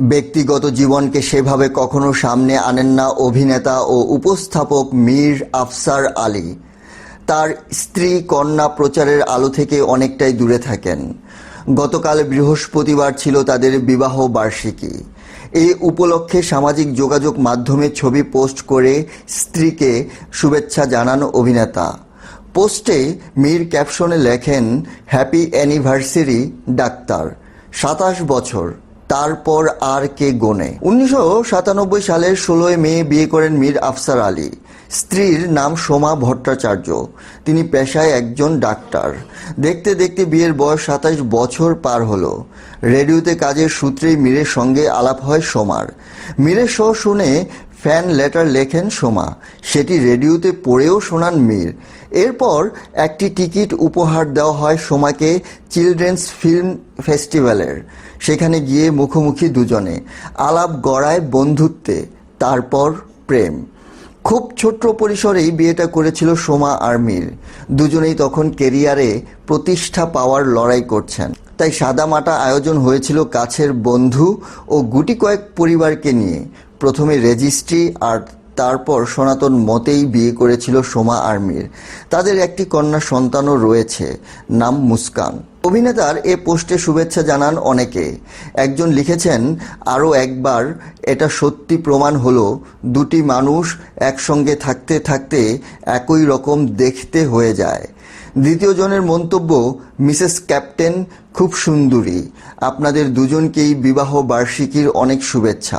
ব্যক্তিগত জীবনকে সেভাবে কখনো সামনে আনেন না অভিনেতা ও উপস্থাপক মীর আফসার আলী। তার স্ত্রী কন্যা প্রচারের আলো থেকে অনেকটাই দূরে থাকেন। গতকাল বৃহস্পতিবার ছিল তাদের বিবাহ বার্ষিকী। এই উপলক্ষে সামাজিক যোগাযোগ মাধ্যমে ছবি পোস্ট করে স্ত্রীকে শুভেচ্ছা জানান অভিনেতা। পোস্টে মীর ক্যাপশনে লেখেন, হ্যাপি অ্যানিভার্সারি, ডাক্তার। সাতাশ বছর। তারপর আর কে গোনে? উনিশশো সাতানব্বই সালের ষোলোই মে বিয়ে করেন মীর আফসার আলী। স্ত্রীর নাম সোমা ভট্টাচার্য। তিনি পেশায় একজন ডাক্তার। দেখতে দেখতে বিয়ের বয়স সাতাশ বছর পার হলো। রেডিওতে কাজের সূত্রেই মীরের সঙ্গে আলাপ হয় সোমার। মীরের শো শুনে ফ্যান লেটার লেখেন সোমা। সেটি রেডিওতে পড়েও শোনান মীর। এরপর একটি টিকিট উপহার দেওয়া হয় সোমাকে চিলড্রেন্স ফিল্ম ফেস্টিভ্যালের। সেখানে গিয়ে মুখোমুখি দুজনে। আলাপ গড়ায় বন্ধুত্বে। তারপর প্রেম। খুব ছোট্ট পরিসরেই বিয়েটা করেছিল সোমা আর মীর। দুজনেই তখন কেরিয়ারে প্রতিষ্ঠা পাওয়ার লড়াই করছেন। তাই সাদামাটা আয়োজন হয়েছিল কাছের বন্ধু ও গুটি কয়েক পরিবারকে নিয়ে। প্রথমে রেজিস্ট্রি আর তারপর সনাতন মতেই বিয়ে করেছিল সোমা আর্মির। তাদের একটি কন্যা সন্তানও রয়েছে, নাম মুস্কান। অভিনেতার এ পোস্টে শুভেচ্ছা জানান অনেকে। একজন লিখেছেন, আরও একবার এটা সত্যি প্রমাণ হলো, দুটি মানুষ একসঙ্গে থাকতে থাকতে একই রকম দেখতে হয়ে যায়। দ্বিতীয় জনের মন্তব্য, মিসেস ক্যাপ্টেন খুব সুন্দরী। আপনাদের দুজনকেই বিবাহ বার্ষিকীর অনেক শুভেচ্ছা।